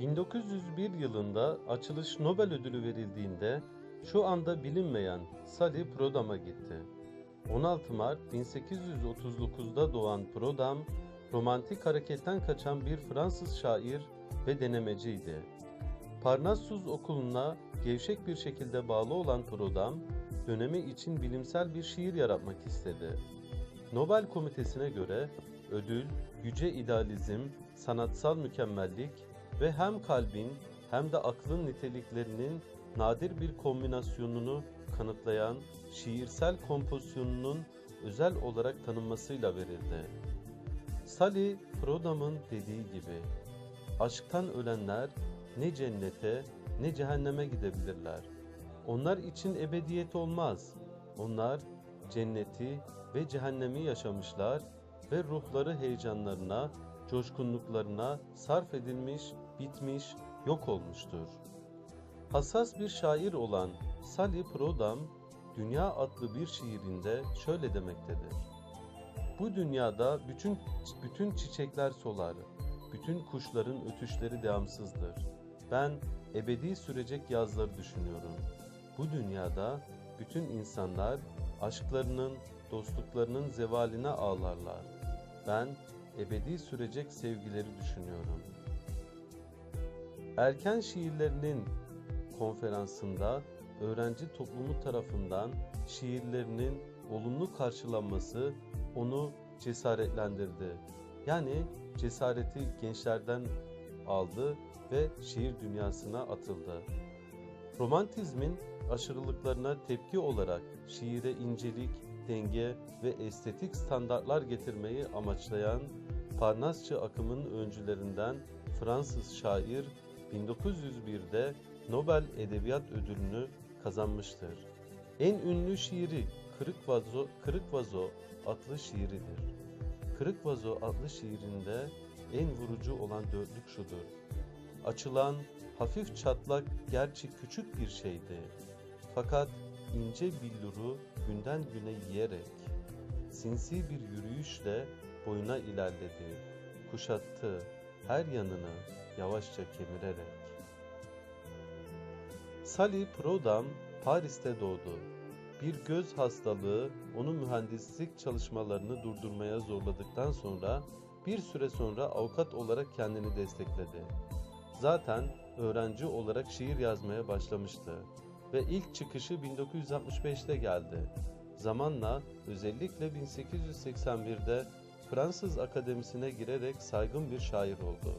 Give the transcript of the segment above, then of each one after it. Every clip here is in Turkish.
1901 yılında açılış Nobel ödülü verildiğinde şu anda bilinmeyen Sally Prodam'a gitti. 16 Mart 1839'da doğan Prodam, romantik hareketten kaçan bir Fransız şair ve denemeciydi. Parnassus Okulu'na gevşek bir şekilde bağlı olan Prodam, dönemi için bilimsel bir şiir yaratmak istedi. Nobel Komitesi'ne göre ödül, yüce idealizm, sanatsal mükemmellik ve hem kalbin hem de aklın niteliklerinin nadir bir kombinasyonunu kanıtlayan şiirsel kompozisyonunun özel olarak tanınmasıyla verildi. Sally Prodam'ın dediği gibi, aşktan ölenler ne cennete ne cehenneme gidebilirler. Onlar için ebediyet olmaz. Onlar cenneti ve cehennemi yaşamışlar ve ruhları heyecanlarına, coşkunluklarına sarf edilmiş, bitmiş, yok olmuştur. Hassas bir şair olan Sally Prodam, Dünya adlı bir şiirinde şöyle demektedir. Bu dünyada bütün bütün çiçekler solar, bütün kuşların ötüşleri devamsızdır. Ben ebedi sürecek yazları düşünüyorum. Bu dünyada bütün insanlar aşklarının, dostluklarının zevaline ağlarlar. Ben ebedi sürecek sevgileri düşünüyorum. Erken şiirlerinin konferansında öğrenci toplumu tarafından şiirlerinin olumlu karşılanması onu cesaretlendirdi. Yani cesareti gençlerden aldı ve şiir dünyasına atıldı. Romantizmin aşırılıklarına tepki olarak şiire incelik, denge ve estetik standartlar getirmeyi amaçlayan Parnasçı akımın öncülerinden Fransız şair 1901'de Nobel Edebiyat Ödülünü kazanmıştır. En ünlü şiiri Kırık Vazo, Kırık Vazo adlı şiiridir. Kırık Vazo adlı şiirinde en vurucu olan dörtlük şudur. Açılan hafif çatlak gerçi küçük bir şeydi. Fakat ince billuru günden güne yiyerek sinsi bir yürüyüşle boyuna ilerledi. Kuşattı her yanını yavaşça kemirerek. Sally Prodam Paris'te doğdu. Bir göz hastalığı onun mühendislik çalışmalarını durdurmaya zorladıktan sonra bir süre sonra avukat olarak kendini destekledi. Zaten öğrenci olarak şiir yazmaya başlamıştı ve ilk çıkışı 1965'te geldi. Zamanla özellikle 1881'de Fransız Akademisi'ne girerek saygın bir şair oldu.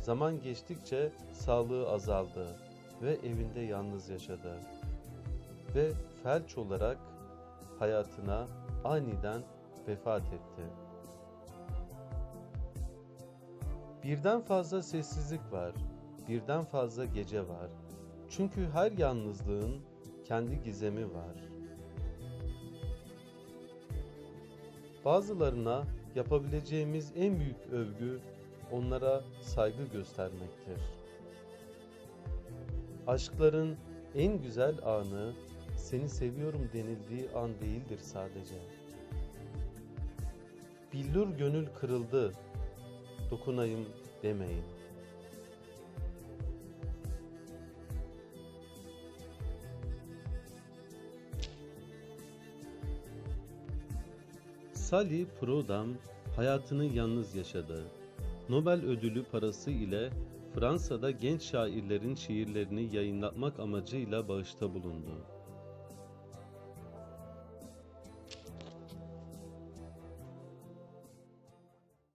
Zaman geçtikçe sağlığı azaldı ve evinde yalnız yaşadı. Ve felç olarak hayatına aniden vefat etti. Birden fazla sessizlik var, birden fazla gece var. Çünkü her yalnızlığın kendi gizemi var. Bazılarına yapabileceğimiz en büyük övgü onlara saygı göstermektir. Aşkların en güzel anı seni seviyorum denildiği an değildir sadece. Billur gönül kırıldı, dokunayım demeyin. Sally Prodam hayatını yalnız yaşadı. Nobel ödülü parası ile Fransa'da genç şairlerin şiirlerini yayınlatmak amacıyla bağışta bulundu.